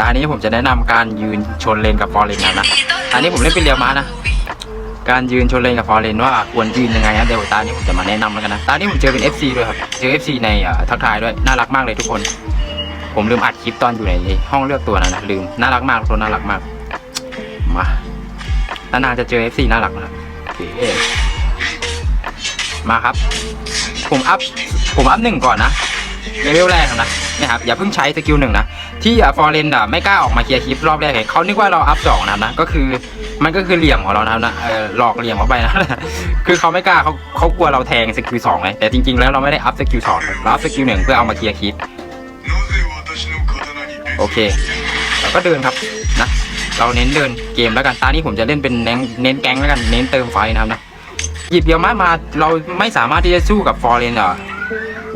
ตานี้ผมจะแนะนำการยืนชนเลนกับฟอร์เรนนะนะตานี้ผมเล่นเป็นเรียวม้านะ การยืนชนเลนกับฟอร์เรนว่าควรยืนยังไงนะเดี๋ยวตานี้ผมจะมาแนะนำแล้วกันนะ ตานี้ผมเจอเป็น FC ด้วยครับ เจอ FC ในทักทายด้วย น่ารักมากเลยทุกคน ผมลืมอัดคลิปตอนอยู่ในห้องเลือกตัวนะนะลืม น่ารักมากทุกคนน่ารักมาก มานานๆจะเจอ FC น่ารักนะมาครับ ผมอัพ ผมอัพหนึ่งก่อนนะ เลเวลแรกนะนะครับอย่าเพิ่งใช้สกิลหนึ่งนะที่ฟอร์เรนอะไม่กล้าออกมาเคลียร์คลิปรอบแรกเห็นเขานึกว่าเราอัพสองนะครับนะก็คือมันก็คือเหลี่ยมของเรานะนะเออหลอกเหลี่ยมเขาไปนะคือเขาไม่กล้าเขาเขากลัวเราแทงสกิลสองเลยแต่จริงๆแล้วเราไม่ได้อัพสกิลสองเราอัพสกิลหนึ่งเพื่อเอามาเคลียร์คลิปโอเคเราก็เดินครับนะเราเน้นเดินเกมแล้วกันตานี้ผมจะเล่นเป็นเน้นเน้นแก๊งแล้วกันเน้นเติมไฟนะครับนะหยิบเดียวมามาเราไม่สามารถที่จะสู้กับฟอร์เรนอะ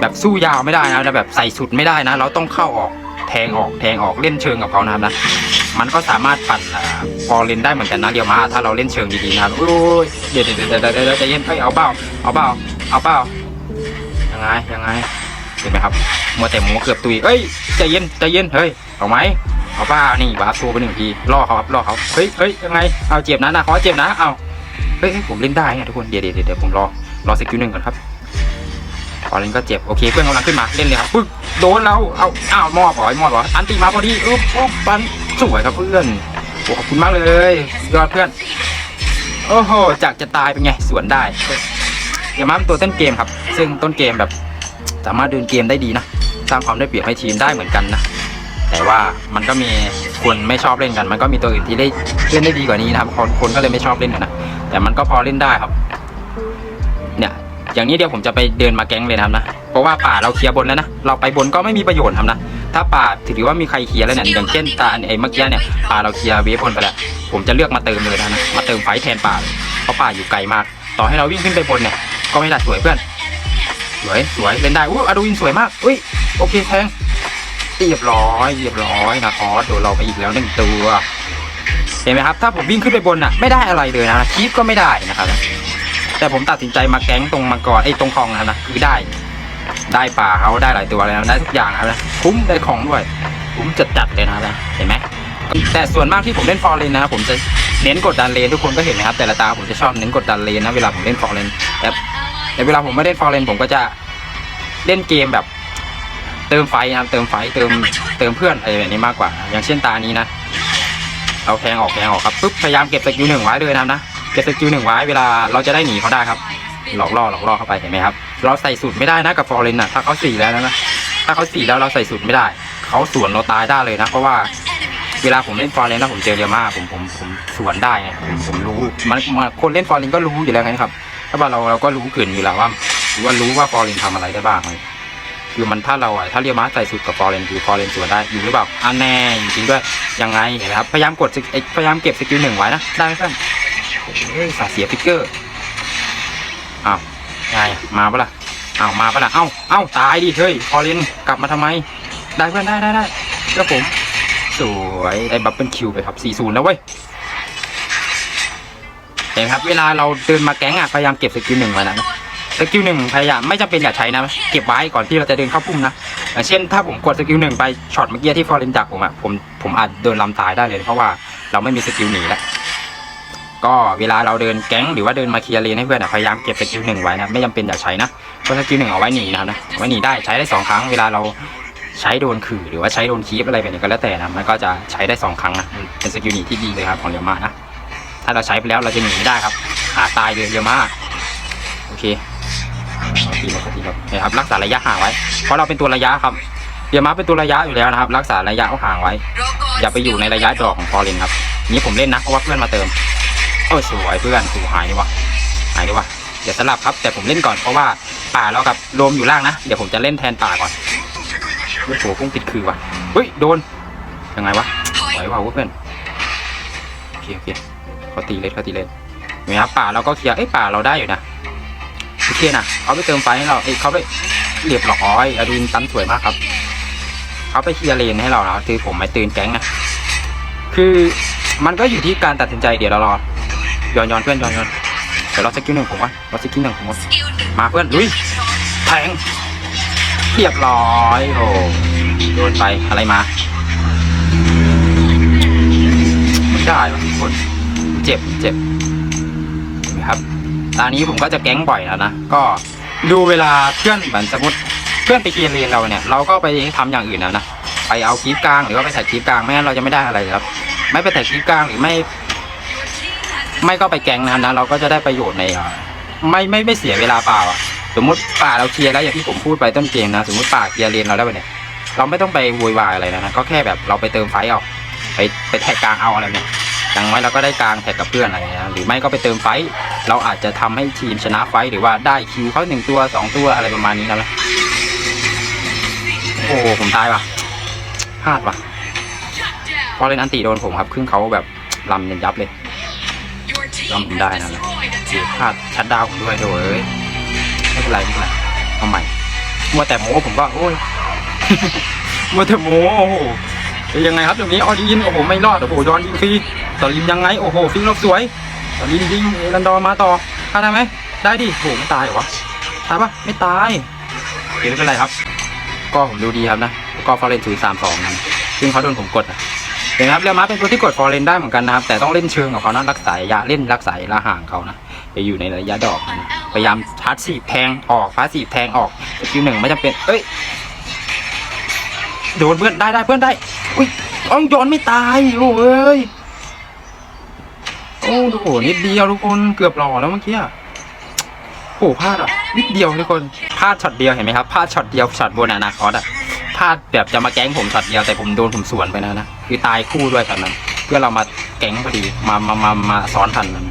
แบบสู้ยาวไม่ได้นะแบบใส่สุดไม่ได้นะ เราต้องเข้าออกแทงออกแทงออกเล่นเชิงกับเขานะครับนะมันก็สามารถปั่นอ่าฟอร์เรนได้เหมือนกันนะเดียวมาถ้าเราเล่นเชิงดีๆนะครับโอ้ยเดี๋ยวเดี๋ยวเดี๋ยวเดี๋ยวเยวใจเย็นเฮ้ยเอาเบ้าเอาเบ้าเอาเบ้ายังไงยังไงเห็นไหมครับมัวแต่หมูเกือบตุยเอ้ยใจเย็นใจเย็นเฮ้ยเอาไหมเอาเบ้านี่บาสโชว์ไปหนึ่งทีล่อเขาครับล่อเขาเฮ้ยเฮ้ยยังไงเอาเจ็บนะนะเขาเจ็บนะเอาเฮ้ยผมเล่นได้ไงทุกคนเดี๋ยวเดี๋ยวเดี๋ยวผมรอรอสกิลหนึ่งก่อนครับ ฟอร์เรนก็เจ็บโอเคเพื่อนกำลังขึ้นมาเล่นเลยครับปึ๊กโดนเราเอาอ้าวมอบเหรอมอบเหรออันตีมาพอดีอุ๊บอุ๊บปันสวยครับเพื่อนโอ้ขอบคุณมากเลยยอดเพื่อนโอ้โหจากจะตายเป็นไงสวนได้เดี๋ยวมาเป็นตัวต้นเกมครับ ซึ่งต้นเกมแบบสามารถเดินเกมได้ดีนะสร้างความได้เปรียบให้ทีมได้เหมือนกันนะแต่ว่ามันก็มีคนไม่ชอบเล่นกัน มันก็มีตัวอื่นที่ได้เล่นได้ดีกว่านี้นะครับคนคนก็เลยไม่ชอบเล่นกันนะแต่มันก็พอเล่นได้ครับ เนี่ย อย่างนี้เดี๋ยวผมจะไปเดินมาแก๊งเลยนะครับนะ เพราะว่าป่าเราเคลียร์บนแล้วนะ เราไปบนก็ไม่มีประโยชน์ครับนะ ถ้าป่าถือว่ามีใครเคลียร์แล้วเนี่ย อย่างเช่นตาไอ้เมื่อกี้เนี่ย ป่าเราเคลียร์เวฟบนไปแล้ว ผมจะเลือกมาเติมเลยนะนะ มาเติมไฟท์แทนป่าเลยเพราะป่าอยู่ไกลมาก ต่อให้เราวิ่งขึ้นไปบนเนี่ย ก็ไม่ได้สวยเพื่อน สวยสวยเล่นได้อู้อดูวินสวยมากอุ้ย โอเคแทงเรียบร้อยเรียบร้อยนะคอสโดนเราไปอีกแล้วหนึ่งตัว เห็นไหมครับ ถ้าผมวิ่งขึ้นไปบนน่ะ ไม่ได้อะไรเลยนะคีฟก็ไม่ได้นะครับ แต่ผมตัดสินใจมาแก๊งตรงมังกรไอ้ตรงคลองนะนะคือได้ ได้ป่าเขาได้หลายตัวเลยนะได้ทุกอย่างนะครับนะคุ้มได้ของด้วยคุ้มจัดจัดเลยนะนะเห็นไหมแต่ส่วนมากที่ผมเล่นฟอร์เรนนะครับผมจะเน้นกดดันเลนทุกคนก็เห็นนะครับแต่ละตาผมจะชอบเน้นกดดันเลนนะเวลาผมเล่นฟอร์เรนแต่แต่เวลาผมไม่เล่นฟอร์เรนผมก็จะเล่นเกมแบบ เติมไฟนะครับเติมไฟเติมเติมเพื่อนอะไรแบบนี้มากกว่า อย่างเช่นตานี้นะเราแทงออกแทงออกครับปุ๊บพยายามเก็บสกิลหนึ่งไว้เลยนะนะ เก็บสกิลหนึ่งไว้เวลาเราจะได้หนีเขาได้ครับ หลอกล่อหลอกล่อเข้าไปเห็นไหมครับ เราใส่สูตรไม่ได้นะกับฟอร์เรนน่ะถ้าเขาสี่แล้วนะถ้าเขาสี่แล้วเราใส่สูตรไม่ได้ เขาสวนเราตายได้เลยนะเพราะว่าเวลาผมเล่นฟอร์เรนแล้วผมเจอเรียมาผมผมผมสวนได้ไงผมผมรู้มันคนเล่นฟอร์เรนก็รู้อยู่แล้วไงครับถ้าว่าเราเราก็รู้เกินอยู่แล้วว่าว่ารู้ว่าฟอร์เรนทำอะไรได้บ้างเลยคือมันถ้าเราอะถ้าเรียมาใส่สูตรกับฟอร์เรนคือฟอร์เรนสวนได้อยู่หรือเปล่าอันแน่จริงด้วยยังไงเห็นไหมครับพยายามกดสกิลพยายามเก็บสกิลหนึ่งไว้นะได้ไหมเพื่อน สาเสียฟิกเกอร์อ้าวไงมาปะล่ะอ้าวมาปะล่ะเอ้าเอ้าตายดิเฮ้ยพอเลนกลับมาทำไม ได้เพื่อนได้ได้ได้ก็ผม สวยไอ้บับเบิลคิวไปครับ4-0แล้วเว้ยเห็นไหมครับ เวลาเราเดินมาแก๊งอะพยายามเก็บสกิลหนึ่งไว้นะสกิลหนึ่งพยายามไม่จำเป็นอย่าใช้นะเก็บไว้ก่อนที่เราจะเดินเข้าพุ่มนะอย่างเช่นถ้าผมกดสกิลหนึ่งไปช็อตเมื่อกี้ที่ฟอร์เรนจักผมอะผมผมอาจโดนลำตายได้เลยเพราะว่าเราไม่มีสกิลหนีแล้ว ก็เวลาเราเดินแก๊งหรือว่าเดินมาเคลียร์เลนให้เพื่อนพยายามเก็บสกิลหนึ่งไว้นะไม่จำเป็นอย่าใช้นะเพราะสกิลหนึ่งเอาไว้หนีนะครับนะไว้หนีได้ใช้ได้สองครั้งเวลาเราใช้โดนขื่อหรือว่าใช้โดนคีบอะไรแบบนี้ก็แล้วแต่นะมันก็จะใช้ได้สองครั้งนะเป็นสกิลหนีที่ดีเลยครับของเรียมานะถ้าเราใช้ไปแล้วเราจะหนีไม่ได้ครับหาตายเลยเรียมาโอเคทีครับทีครับเนี่ยครับรักษาระยะห่างไว้ เพราะเราเป็นตัวระยะครับเรียมาเป็นตัวระยะอยู่แล้วนะครับ รักษาระยะห่างไว้ อย่าไปอยู่ในระยะดอกของฟอร์เรนครับนี่ผมเล่นนะเพราะว่าเพื่อนมาเติม เออสวยเพื่อนสูหายดีวะหายดีวะเดี๋ยวสลับครับ แต่ผมเล่นก่อนเพราะว่าป่าเรากับโรมอยู่ล่างนะ เดี๋ยวผมจะเล่นแทนป่าก่อนโอ้โหพุ่งติดคือวะเฮ้ยโดนยังไงวะไหววะเพื่อนโอเคโอเคเขาตีเล็เขาตีเล็เห็นไหมครับป่าเราก็เคลียร์เอ้ป่าเราได้อยู่นะโอเคนะเขาไปเติมไฟให้เราเอ้เขาไปเรียบร้อยอดูนตันสวยมากครับเขาไปเคลียร์เลนให้เรานะคือผมไม่ตื่นแก๊งนะคือมันก็อยู่ที่การตัดสินใจเดี๋ยวเรารอ ย้อนย้อนเพื่อนย้อนย้อนเดี๋ยวเราสกิลหนึ่งผมก่อนเราสกิลหนึ่งผมก่อนมาเพื่อนลุยแทงเรียบร้อยโอ้โดนไปอะไรมาได้ว่ะทุกคนเจ็บเจ็บนะครับตอนนี้ผมก็จะแก๊งบ่อยแล้วนะก็ดูเวลาเพื่อนเหมือนสมมติเพื่อนไปเกียนเรียนเราเนี่ยเราก็ไปทำอย่างอื่นแล้วนะไปเอาคลิปกลางหรือว่าไปใส่คลิปกลางไม่งั้นเราจะไม่ได้อะไรครับ ไม่ไปใส่คลิปกลางหรือไม่ ไม่ก็ไปแกงนะครับนะเราก็จะได้ประโยชน์ในไม่ไม่ไม่เสียเวลาเปล่าอะสมมติป่าเราเคลียร์แล้วอย่างที่ผมพูดไปต้นเกมนะ สมมติป่าเคลียร์เรียนเราแล้วเนี่ยเราไม่ต้องไปโวยวายอะไรนะก็แค่แบบเราไปเติมไฟเอาไปไปแท็กกลางเอาอะไรเนี่ยอย่างน้อยเราก็ได้กลางแท็กกับเพื่อนอะไรนะหรือไม่ก็ไปเติมไฟเราอาจจะทำให้ทีมชนะไฟหรือว่าได้คิวเขาหนึ่งตัวสองตัวอะไรประมาณนี้นะโอ้ผมตายว่ะพลาดว่ะพอเล่นอันติโดนผมครับครึ่งเขาแบบลำยันยับเลย ลองผมได้นะเสียพลาดชัดดาวผมด้วยโดยเอ้ยไม่เป็นไรไม่เป็นไรเอาใหม่มัวแต่โม้ผมก็โอ้ยมัวแต่โม้โอ้โหยังไงครับตรงนี้ออดินโอ้โหไม่รอดโอ้โหย้อนยิงฟรีตอลินยังไงโอ้โหฟิงลบสวยตอลินยิงเอรันดอมาต่อฆ่าได้ไหมได้ดิโอ้โหไม่ตายเหรอวะตายปะไม่ตายเคไม่เป็นไรครับ ก็ผมดูดีครับนะก็ฟอร์เรนศูนย์สามสองซึ่งเขาโดนผมกดอะ เห็นไหมครับเรียวมาเป็นตัวที่กดฟอร์เรนได้เหมือนกันนะครับ แต่ต้องเล่นเชิงกับเขานะรักษาระยะเล่นรักษาระยะห่างเขานะจะอยู่ในระยะดอกนะพยายามชาร์จสีแทงออกพาสีแทงออกสกิลหนึ่งไม่จำเป็น เอ้ยโดนเพื่อนได้ได้เพื่อนได้ อุ้ยอ้องโยนไม่ตายโอ้เอ้ยโอ้โหนิดเดียวทุกคนเกือบหล่อแล้วเมื่อกี้อะโอ้พลาดอะนิดเดียวทุกคนพลาดช็อตเดียวเห็นไหมครับพลาดช็อตเดียวช็อตบนอนาคตอะ พลาดแบบจะมาแก๊งผมช็อตเดียวแต่ผมโดนผมสวนไปนะนะคือตายคู่ด้วยช็อตนั้น เพื่อเรามาแก๊งพอดีมามามามาซ้อนทันนั้น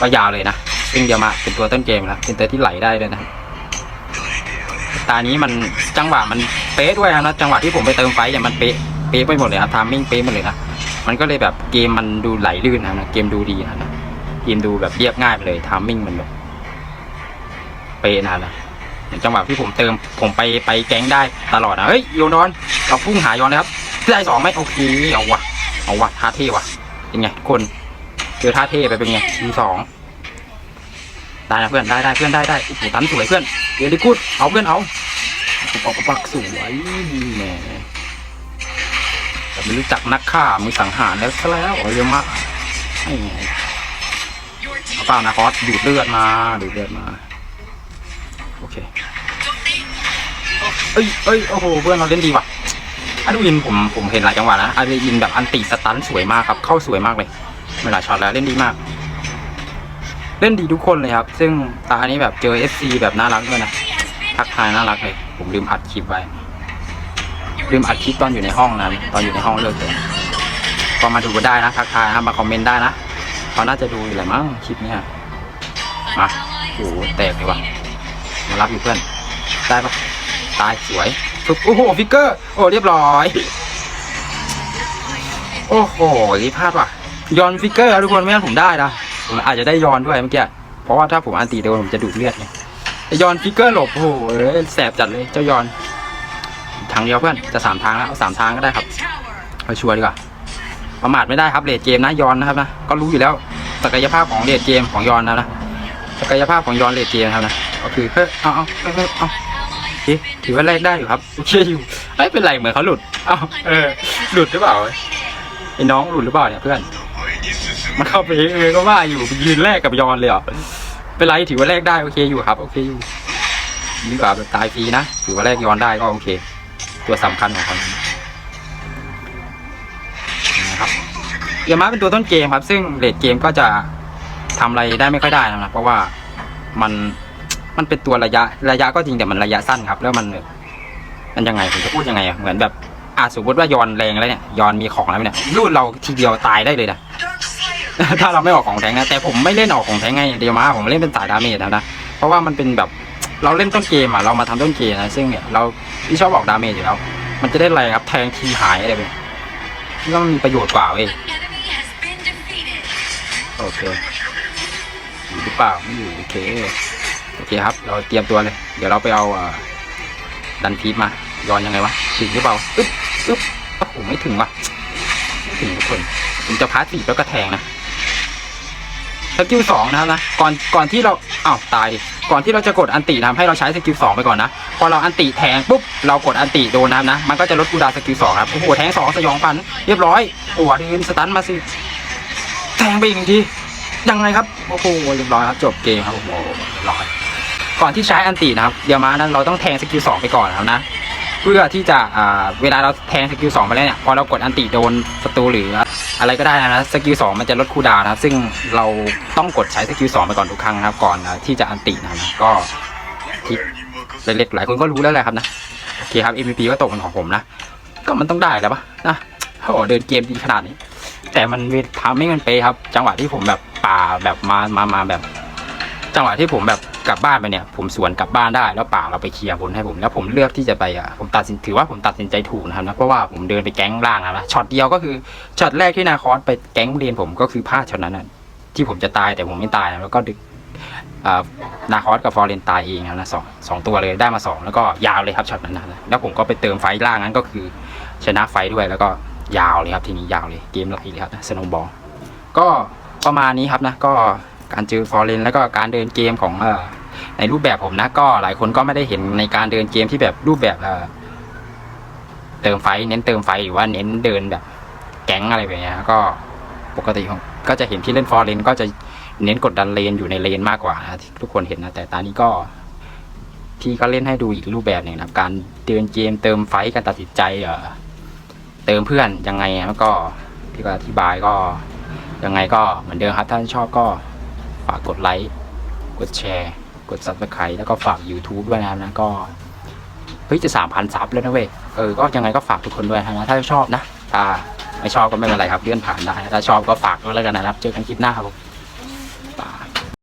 ก็ยาวเลยนะซึ่งเดียวมาเป็นตัวต้นเกมแล้วเป็นตัวที่ไหลได้ด้วยนะตานี้มันจังหวะมันเป๊ะด้วยนะจังหวะที่ผมไปเติมไฟเนี่ยมันเป๊ะเป๊ะไปหมดเลยครับทามมิ่งเป๊ะหมดเลยนะมันก็เลยแบบเกมมันดูไหลลื่นนะนะเกมดูดีนะเกมดูแบบเรียบง่ายไปเลยทามมิ่งมันแบบเป๊ะนะนะ จังหวะที่ผมเติมผมไปไปแก๊งได้ตลอดนะเฮ้ยโยนอนเราพุ่งหายอนนะครับได้สองไหมโอเคเอาวะเอาวะท่าเท่วะเป็นไงคนเจอท่าเท่ไปเป็นไงทีสองได้นะเพื่อนได้ได้เพื่อนได้ได้โอ้โหตันสวยเพื่อนเดี๋ยวดิกูดเอาเพื่อนเอาออกปักสวยแหมแต่ไม่รู้จักนักฆ่ามือสังหารแล้วซะแล้วเอาเยอะมากไอ้ไงเอาเปล่านะคอสดูดเลือดมาดูดเลือดมา เคเอ้ยเอ้ยโอ้โหเพื่อนเราเล่นดีว่ะอาดูอินผมผมเห็นหลายจังหวะนะอาดูอินแบบอันติสตันสวยมากครับ เข้าสวยมากเลยเวลาช็อตแล้วเล่นดีมาก เล่นดีทุกคนเลยครับ ซึ่งตานี้แบบเจอเอฟซีแบบน่ารักด้วยนะทักทายน่ารักเลย ผมลืมอัดคลิปไว้ลืมอัดคลิปตอนอยู่ในห้องนะตอนอยู่ในห้องเลิกเลยก็มาดูกันได้นะทักทายนะมาคอมเมนต์ได้นะเขาน่าจะดูอยู่แหละมั้งคลิปเนี้ยมาโอ้โหแตกเลยว่ะ รับอยู่เพื่อนได้ปะตายสวยฝึกโอ้โหฟิกเกอร์โอ้เรียบร้อย โอ้โหรีพลาดว่ะยอนฟิกเกอร์ทุกคนไม่งั้นผมได้นะผมอาจจะได้ยอนด้วยเมื่อกี้เพราะว่าถ้าผมอันตีโดนผมจะดูดเลือดไงยอนฟิกเกอร์หลบโอ้โหแสบจัดเลยเจ้ายอนทางเดียวเพื่อนจะสามทางแล้วเอาสามทางก็ได้ครับเอาชัวร์ดีกว่าประมาทไม่ได้ครับเลดเกมนะยอนนะครับนะก็รู้อยู่แล้วศักยภาพของเลดเกมของยอนนะนะศักยภาพของยอนเลดเกมครับนะ ก็คือเฮ้ยเอาเอาเอาเอาเอาโอเคถือว่าแลกได้อยู่ครับโอเคอยู่ไม่เป็นไรเหมือนเขาหลุดเอาเออหลุดหรือเปล่าไอ้น้องหลุดหรือเปล่าเนี่ยเพื่อนมันเข้าไปเออก็ว่าอยู่ไปยืนแลกกับยอนเลยเหรอเป็นไรถือว่าแลกได้โอเคอยู่ครับ โอเคอยู่ดีกว่าแบบตายฟรีนะถือว่าแลกยอนได้ก็โอเค ตัวสำคัญของเขานะครับเกียร์ม้าเป็นตัวต้นเกมครับ ซึ่งเลดเกมก็จะทำอะไรได้ไม่ค่อยได้นะครับเพราะว่ามัน มันเป็นตัวระยะระยะก็จริงแต่มันระยะสั้นครับ แล้วมันมันยังไงผมจะพูดยังไงอะเหมือนแบบอาสมมติว่ายอนแรงแล้วเนี่ยยอนมีของแล้วเนี่ยรูดเราทีเดียวตายได้เลยนะ ถ้าเราไม่ออกของแทงนะแต่ผมไม่เล่นออกของแทงไงเดียวมาผมเล่นเป็นสายดาเมจนะนะเพราะว่ามันเป็นแบบเราเล่นต้นเกมอะเรามาทำต้นเกมนะซึ่งเนี่ยเราที่ชอบออกดาเมจอยู่แล้วมันจะได้แรงครับแทงทีหายอะไรแบบนี้ก็มีประโยชน์กว่าเว้ยโอเคอยู่หรือเปล่าไม่อยู่โอเค อเคครับ เราเตรียมตัวเลย เดี๋ยวเราไปเอาดันพีมาย้อนยังไงวะถึงหรือเปล่าอึ๊บอึ๊บโอ้โหไม่ถึงว่ะไม่ถึงทุกคนผมจะพาสีแล้วก็แทงนะสกิลสองนะครับนะก่อนก่อนที่เราอ้าวตายดิก่อนที่เราจะกดอันตินะให้เราใช้สกิลสองไปก่อนนะพอเราอันติแทงปุ๊บเรากดอันติโดนนะครับนะ มันก็จะลดคูดาสกิลสองครับโอ้โหแทงสองสยองฟันเรียบร้อยโอ้โหดึงสตันมาสิแทงไปอีกหนึ่งทียังไงครับโอ้โหเรียบร้อยครับจบเกมครับโอ้โหเรียบร้อย ก่อนที่ใช้อันตินะครับเดี๋ยวมานั้นเราต้องแทงสกิลสองไปก่อนนะครับนะเพื่อที่จะเวลาเราแทงสกิลสองไปแล้วเนี่ยพอเรากดอันติโดนศัตรูหรืออะไรก็ได้นะสกิลสองมันจะลดคูดาวนะครับ ซึ่งเราต้องกดใช้สกิลสองไปก่อนทุกครั้งนะครับก่อนที่จะอันตินะครับก็ที่เล็กๆหลายคนก็รู้แล้วแหละครับนะโอเคครับ MVP ก็ตกเป็นของผมนะ ก็มันต้องได้แล้วปะนะโอ้เดินเกมดีขนาดนี้ แต่มันทำไม่มันเปครับ จังหวะที่ผมแบบป่าแบบมามามาแบบ จังหวะที่ผมแบบกลับบ้านไปเนี่ย ผมสวนกลับบ้านได้แล้วป่าเราไปเคลียร์บนให้ผมแล้วผมเลือกที่จะไปอะผมตัดสินถือว่าผมตัดสินใจถูกนะครับนะเพราะว่าผมเดินไปแก๊งล่างนะช็อตเดียวก็คือช็อตแรกที่นาคอสไปแก๊งเรียนผมก็คือพลาดช็อตนั้นนะที่ผมจะตายแต่ผมไม่ตายนะแล้วก็ดึกนาคอสกับฟอร์เรนตายเองนะครับนะสองสองตัวเลยได้มาสองแล้วก็ยาวเลยครับช็อตนั้นนะแล้วผมก็ไปเติมไฟล่างนั้นก็คือ ชนะไฟด้วยแล้วก็ยาวเลยครับทีนี้ยาวเลยเกมไหลเลยครับสโนบอลก็ประมาณนี้ครับนะก็ การเจอฟอร์เรนแล้วก็การเดินเกมของอในรูปแบบผมนะก็หลายคนก็ไม่ได้เห็นในการเดินเกมที่แบบรูปแบบเติมไฟ เน้นเติมไฟหรือว่าเน้นเดินแบบแก๊งอะไรแบบนี้ก็ปกติผมก็จะเห็นที่เล่นฟอร์เรนก็จะเน้นกดดันเลนอยู่ในเลนมากกว่านะที่ทุกคนเห็นนะแต่ตอนนี้ก็ที่ก็เล่นให้ดูอีกรูปแบบหนึ่งนะครับการเดินเกมเติมไฟการตัดสินใจเออเติมเพื่อนยังไงแล้วก็ที่ก็อธิบายก็ยังไงก็เหมือนเดิมครับ ถ้าชอบก็ ฝากกดไลค์ กดแชร์ กด subscribe แล้วก็ฝาก YouTube ด้วยนะครับนะก็เฮ้ยจะสามพันซับแล้วนะเว้ยเออก็ยังไงก็ฝากทุกคนด้วยนะถ้าชอบนะถ้าไม่ชอบก็ไม่เป็นไรครับเลื่อนผ่านได้ ถ้าชอบก็ฝากด้วยแล้วกันนะครับ เจอกันคลิปหน้าครับผม